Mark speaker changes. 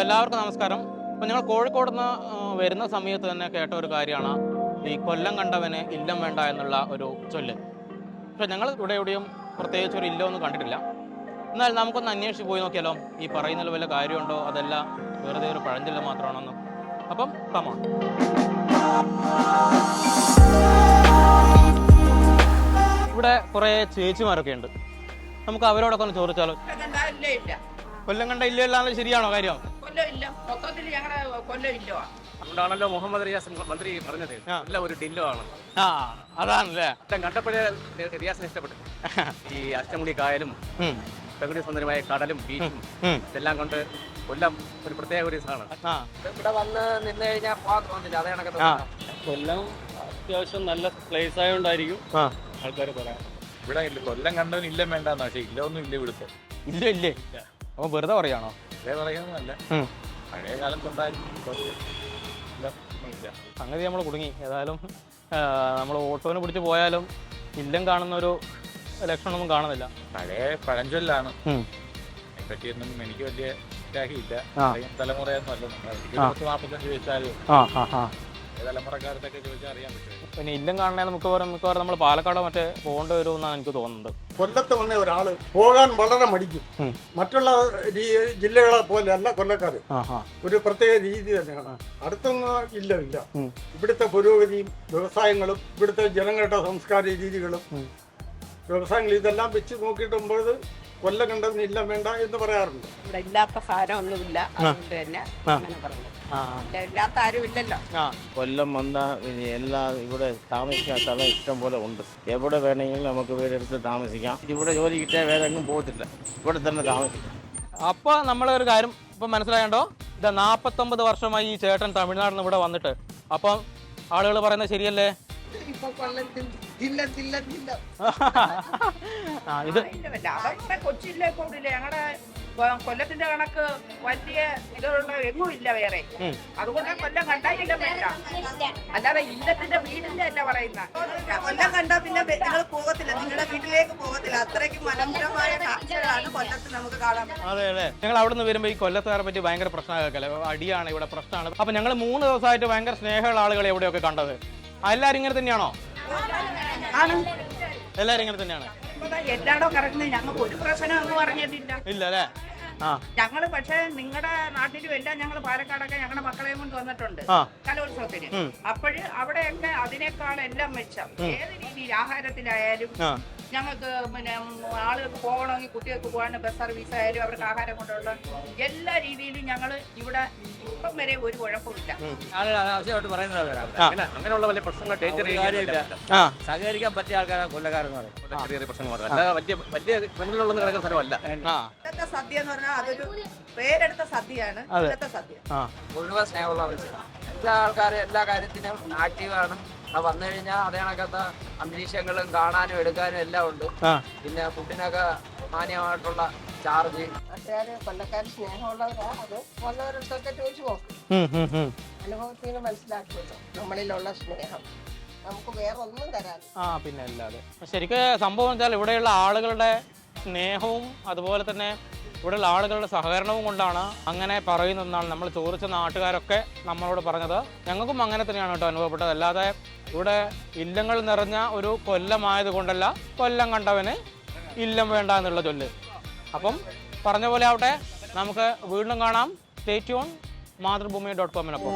Speaker 1: അപ്പോൾ എല്ലാവർക്കും നമസ്കാരം. അപ്പോൾ ഞങ്ങൾ കോഴിക്കോട് നിന്ന് വരുന്ന സമയത്ത് തന്നെ കേട്ട ഒരു കാര്യമാണ്. ഈ കൊല്ലം കണ്ടവന് ഇല്ലം വേണ്ട എന്നുള്ള ഒരു ചൊല്ല്. പക്ഷെ ഞങ്ങൾ ഇവിടെ എവിടെയും പ്രത്യേകിച്ച് ഒരു ഇല്ലമൊന്നും കണ്ടിട്ടില്ല. എന്നാൽ നമുക്കൊന്ന് അന്വേഷിച്ച് പോയി നോക്കിയാലോ? ഈ പറയുന്നതിൽ വല്ല കാര്യമുണ്ടോ? അതല്ല വെറുതെ ഒരു പഴഞ്ചൊല്ല് മാത്രമാണെന്ന്. അപ്പം കമോൺ ഇവിടെ കുറേ ചേച്ചിമാരൊക്കെ ഉണ്ട്. നമുക്ക് അവരോടൊക്കെ ഒന്ന് ചോദിച്ചാലോ? കൊല്ലം കണ്ട ഇല്ലല്ലാന്ന് ശരിയാണോ കാര്യം?
Speaker 2: കൊല്ലം ഇല്ല. മൊത്തത്തിൽ ഞങ്ങളുടെ കൊല്ലം ഇല്ല.
Speaker 3: അതുകൊണ്ടാണല്ലോ മുഹമ്മദ് റിയാസ് മന്ത്രി പറഞ്ഞത്. നല്ല ഒരു ഡില്ലോ ആണ്.
Speaker 1: ആ അതാണല്ലേ.
Speaker 3: കണ്ടപ്പോഴേ റിയാസിന് ഇഷ്ടപ്പെട്ടു. ഈ അഷ്ടമുടി കായലും പ്രകൃതി സുന്ദരമായ കടലും ബീച്ചും. ഇതെല്ലാം കൊണ്ട് കൊല്ലം ഒരു പ്രത്യേക ഒരു
Speaker 1: ആ.
Speaker 4: ഇവിടെ വന്ന് നിന്ന് കഴിഞ്ഞാൽ പോകാൻ തോന്നില്ല. അതേ കണക്ക്
Speaker 5: കൊല്ലം അത്യാവശ്യം നല്ല പ്ലേസ് ആയതുകൊണ്ടായിരിക്കും ആൾക്കാർ പറയാം
Speaker 6: ഇവിടെ ഇല്ല കൊല്ലം കണ്ടവൻ ഇല്ല വേണ്ടെന്നാ പക്ഷേ ഇല്ല ഒന്നും ഇല്ല ഇവിടുത്തെ
Speaker 1: ഇല്ല. ഇല്ലേ. അപ്പൊ വെറുതെ പറയാണോ?
Speaker 6: പറയുന്നതല്ല. പഴയ കാലത്തുണ്ടായിരുന്നു ഇല്ല.
Speaker 1: സംഗതി നമ്മൾ കുടുങ്ങി. ഏതായാലും നമ്മൾ ഓട്ടോനെ പിടിച്ച് പോയാലും ഇല്ലം കാണുന്ന ഒരു ലക്ഷണമൊന്നും കാണുന്നില്ല.
Speaker 6: പഴയ പഴഞ്ചൊല്ലാണ്.
Speaker 1: ഉം.
Speaker 6: അതിനെപ്പറ്റിയൊന്നും എനിക്ക് വലിയ. പഴയ തലമുറയൊന്നും അല്ല നാൽപ്പത്തഞ്ച് വയസ്സായാലും തലമുറക്കാരത്തൊക്കെ ചോദിച്ചാൽ അറിയാൻ പറ്റും.
Speaker 1: പിന്നെ ഇല്ലം കാണണേ നമുക്ക് മിക്കവാറും നമ്മൾ പാലക്കാട് മറ്റേ പോകേണ്ടി വരുമെന്നാണ് എനിക്ക് തോന്നുന്നത്.
Speaker 7: കൊല്ലത്ത് വന്ന ഒരാൾ പോകാൻ വളരെ മടിക്കും. മറ്റുള്ള ജില്ലകളെ പോലെ അല്ല
Speaker 1: ആ
Speaker 7: ഒരു പ്രത്യേക രീതി തന്നെയാണ്. അടുത്തൊന്നും ഇല്ല ഇല്ല. ഇവിടുത്തെ പുരോഗതിയും വ്യവസായങ്ങളും ഇവിടുത്തെ ജനങ്ങളുടെ സംസ്കാര രീതികളും വ്യവസായങ്ങൾ ഇതെല്ലാം വെച്ച് നോക്കിയിട്ടുമ്പോൾ കൊല്ലം കണ്ടതിന് ഇല്ല വേണ്ട എന്ന് പറയാറുണ്ട്.
Speaker 2: ഇവിടെ ഇല്ലാത്ത സാധനമൊന്നുമില്ല അതുകൊണ്ട് തന്നെ. അങ്ങനെ പറഞ്ഞു. ഇല്ല, ഇല്ലാത്ത ആരും ഇല്ലല്ലോ
Speaker 8: കൊല്ലം വന്നാൽ ഇനി എല്ലാ ഇവിടെ താമസിക്കാൻ സ്ഥലം ഇഷ്ടം പോലെ ഉണ്ട്. എവിടെ വേണമെങ്കിലും നമുക്ക് വീടെടുത്ത് താമസിക്കാം. ഇവിടെ ജോലി കിട്ടിയാൽ വേറെ എങ്ങും പോകത്തില്ല. ഇവിടെ തന്നെ താമസിക്കാം.
Speaker 1: അപ്പൊ ഒരു കാര്യം ഇപ്പൊ മനസ്സിലായണ്ടോ? ഇത് നാപ്പത്തൊമ്പത് വർഷമായി ഈ ചേട്ടൻ തമിഴ്നാട്ടിൽ നിന്ന് ഇവിടെ വന്നിട്ട്. അപ്പം ആളുകൾ പറയുന്നത് ശരിയല്ലേ?
Speaker 2: ഇപ്പൊ കൊല്ലത്തിൽ ജില്ല ജില്ല ജില്ല
Speaker 1: ആ ഇത്
Speaker 2: അതവിടെ കൊച്ചിയിലെ കൂടില്ല. ഞങ്ങളുടെ കൊല്ലത്തിന്റെ കണക്ക് വലിയ ഇതുള്ള എങ്ങും ഇല്ല വേറെ.
Speaker 1: ഉം.
Speaker 2: അതുകൊണ്ട് കൊല്ലം കണ്ടാ ഇല്ല വേണ്ട. അല്ലാതെ ഇല്ലത്തിന്റെ വീടിന്റെ അല്ല പറയുന്ന. കൊല്ലം കണ്ടാ പിന്നെ നിങ്ങൾ പോകത്തില്ല. നിങ്ങളുടെ വീട്ടിലേക്ക് പോകത്തില്ല. അത്രയ്ക്ക് മനോഹരമായ കാഴ്ചകളാണ് കൊല്ലത്ത് നമുക്ക് കാണാൻ പറ്റുന്നത്.
Speaker 1: അതെ അതെ. ഞങ്ങൾ അവിടെ നിന്ന് വരുമ്പോൾ ഈ കൊല്ലത്തുകാരെ പറ്റി ഭയങ്കര പ്രശ്നമൊക്കെ അടിയാണ് ഇവിടെ പ്രശ്നമാണ്. അപ്പൊ ഞങ്ങൾ മൂന്ന് ദിവസമായിട്ട് ഭയങ്കര സ്നേഹമുള്ള ആളുകളെ എവിടെയൊക്കെ കണ്ടത്? ആ, എല്ലാവരും ഇങ്ങനെ തന്നെയാണോ?
Speaker 2: ആണ്.
Speaker 1: എല്ലാവരും ഇങ്ങനെ തന്നെയാണ്.
Speaker 2: എല്ലായിടവും കിടക്കുന്നത് ഞങ്ങൾക്ക് ഒരു പ്രശ്നം എന്ന് പറഞ്ഞിട്ടില്ല
Speaker 1: ഇല്ല അല്ലേ ആ.
Speaker 2: ഞങ്ങൾ പക്ഷേ നിങ്ങളുടെ നാട്ടിലും എല്ലാം ഞങ്ങൾ പാലക്കാടൊക്കെ ഞങ്ങളുടെ മക്കളെയും കൊണ്ട് വന്നിട്ടുണ്ട് കലോത്സവത്തിന്. അപ്പോഴ് അവിടെയൊക്കെ അതിനേക്കാൾ എല്ലാം മെച്ചം ഏത് രീതിയിൽ ആഹാരത്തിലായാലും ഞങ്ങൾക്ക് പിന്നെ ആളുകൾക്ക് പോകണമെങ്കിൽ കുട്ടികൾക്ക് പോകാൻ ബസ് സർവീസ് ആയാലും അവർക്ക് ആഹാരം കൊണ്ടുള്ള എല്ലാ രീതിയിലും ഞങ്ങൾ ഇവിടെ ഇപ്പം വരെ ഒരു കുഴപ്പമില്ല
Speaker 3: അങ്ങനെയുള്ള വലിയ പ്രശ്നങ്ങൾ
Speaker 4: സഹകരിക്കാൻ പറ്റിയ ആൾക്കാരാണ് കൊല്ലക്കാരെന്ന്
Speaker 2: ഇന്നത്തെ സദ്യ എന്ന് പറഞ്ഞാൽ അതൊരു പേരെടുത്ത സദ്യയാണ്. ഇന്നത്തെ സദ്യ.
Speaker 4: മുഴുവൻ സ്നേഹമുള്ള എല്ലാ ആൾക്കാരും എല്ലാ കാര്യത്തിനും ആക്റ്റീവാണ് ആ വന്നു കഴിഞ്ഞാൽ അതേ കണക്കത്തെ അന്തരീക്ഷങ്ങളും കാണാനും എടുക്കാനും എല്ലാം ഉണ്ട്. പിന്നെ ഫുഡിനൊക്കെ മാന്യമായിട്ടുള്ള ചാർജ്.
Speaker 9: നാട്ടുകാര് കൊല്ലക്കാർ സ്നേഹമുള്ളവരാ. അത് വന്നവരടുത്തൊക്കെ ചോദിച്ചു നോക്കും.
Speaker 1: ഉം, ഉം, ഉം.
Speaker 9: അനുഭവത്തിൽ നിന്ന് മനസ്സിലാക്കുമല്ലോ നമ്മളിലുള്ള സ്നേഹം. നമുക്ക് വേറെ ഒന്നും തരാൻ
Speaker 1: ആ പിന്നെ അല്ലാതെ. ശരിക്കും സംഭവം വെച്ചാൽ ഇവിടെയുള്ള ആളുകളുടെ സ്നേഹവും അതുപോലെ തന്നെ ഇവിടെയുള്ള ആളുകളുടെ സഹകരണവും കൊണ്ടാണ് അങ്ങനെ പറയുന്നതെന്നാണ് നമ്മൾ ചോദിച്ച നാട്ടുകാരൊക്കെ നമ്മളോട് പറഞ്ഞത്. ഞങ്ങൾക്കും അങ്ങനെ തന്നെയാണ് കേട്ടോ അനുഭവപ്പെട്ടത്. അല്ലാതെ ഇവിടെ ഇല്ലങ്ങൾ നിറഞ്ഞ ഒരു കൊല്ലമായത് കൊണ്ടല്ല കൊല്ലം കണ്ടവന് ഇല്ലം വേണ്ട എന്നുള്ള ചൊല്ല്. അപ്പം പറഞ്ഞ പോലെ ആവട്ടെ നമുക്ക് വീണ്ടും കാണാം. Stay tuned Mathrubhumi dot കോമിനൊപ്പം.